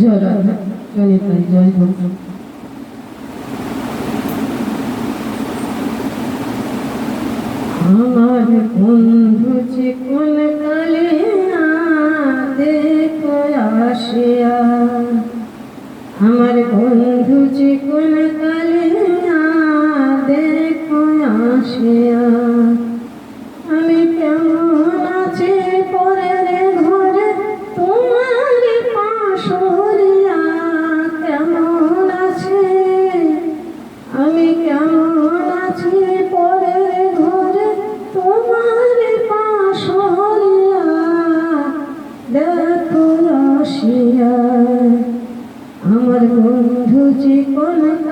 জয় রাধা জয় জয় আমার বন্ধু চিকন কালে দেখো আসিয়া আমার বন্ধু চিকন কালে দেখো আসিয়া। বন্ধু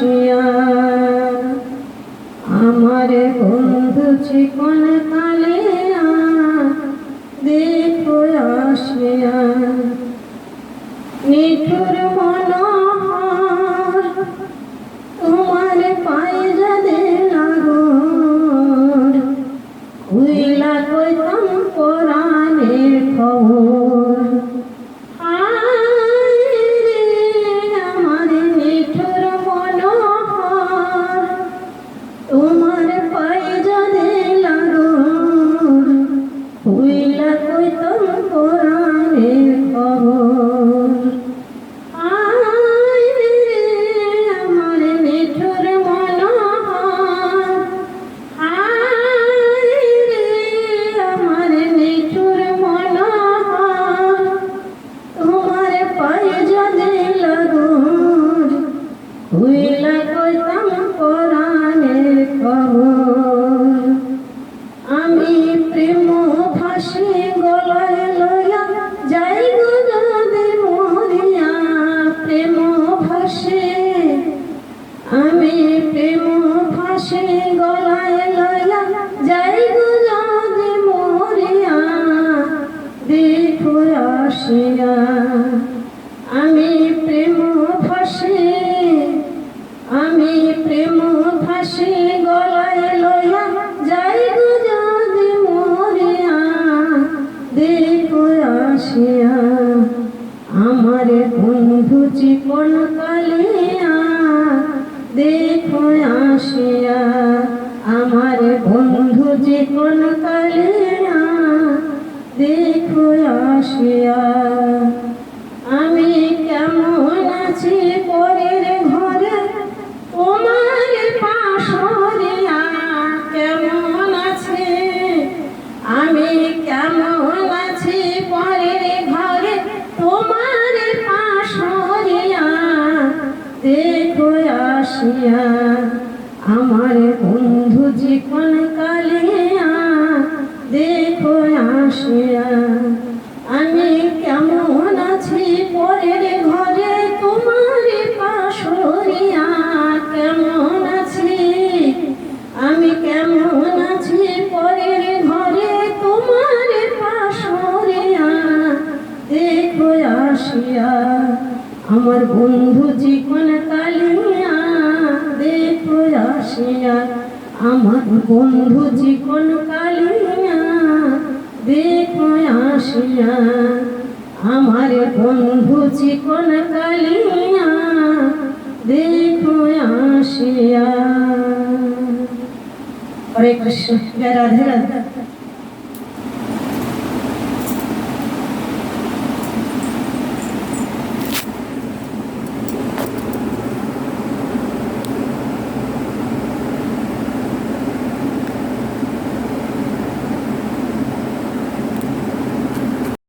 আসিয়া আমার বন্ধু চিকন কালিয়া দেখো আসিয়া। নিঠুর তোমার পায়রা দে লাগর খবর। উইলা কইতাম কোরআনের খবর। আয় রে আমার নিঠুর মনোহর। আয় রে আমার নিঠুর মনোহর। তোমার পায়ে যদি লাগুর হইলা আসিয়া আমি প্রেম ভাসে, আমি প্রেম ভাসে, গলায় লইয়া যাই যদি মরিয়া দেখো আসিয়া, আমার বন্ধু চিকন কালিয়া দেখো আসিয়া, আমার বন্ধু চিকন কালিয়া আসিয়া আমি কেমন আছি পরের ঘরে? তোমার পাশরিয়া কেমন আছে? আমি কেমন আছি পরের ঘরে? তোমার পাশরিয়া দেখো আসিয়া। আমার বন্ধু জীবন কালিয়া দেখো আসিয়া। আমার বন্ধু জীবন কালিয়া দেখো আসিয়া। আমার বন্ধু জীবন কালিয়া দেখো আসিয়া। আমার বন্ধু জীবন কালিয়া দেখো আসিয়া। হরে কৃষ্ণ রাধে রাধে।